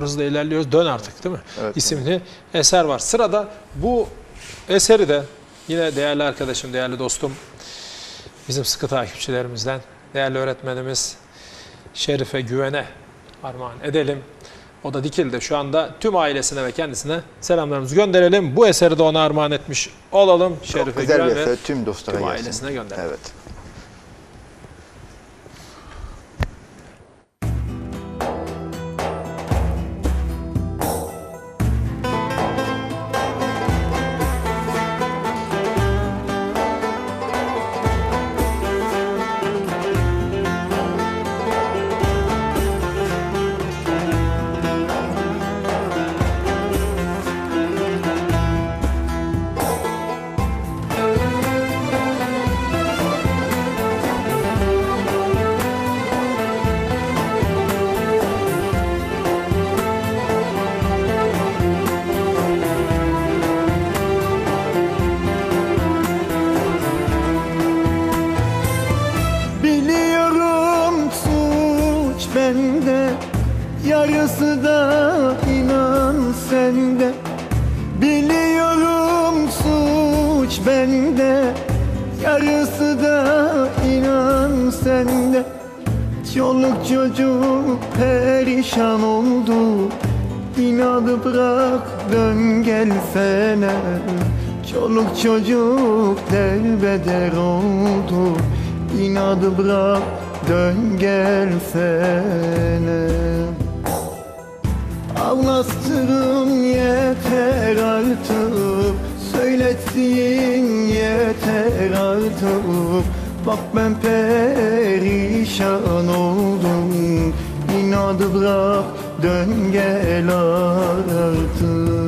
hızla ilerliyoruz. Dön artık değil mi? Evet. İsimli eser var. Sırada bu eseri de yine değerli arkadaşım, değerli dostum, bizim sıkı takipçilerimizden, değerli öğretmenimiz Şerife Güven'e armağan edelim. O da Dikil'de şu anda tüm ailesine ve kendisine selamlarımızı gönderelim. Bu eseri de ona armağan etmiş olalım. Çok Şerife güzel Güven bir ve eser tüm dostlara tüm gelsin. ailesine gönderelim. Evet. Biliyorum suç bende Yarısı da inan sende. Biliyorum suç bende Yarısı da inan sende. Çoluk çocuk perişan oldu İnadı bırak dön gelsene Çoluk çocuk derbeder oldu İnadı bırak dön gelsene Anlattığın yeter artık Söylettiğin yeter artık. Bak ben perişan oldum İnadı bırak dön gel artık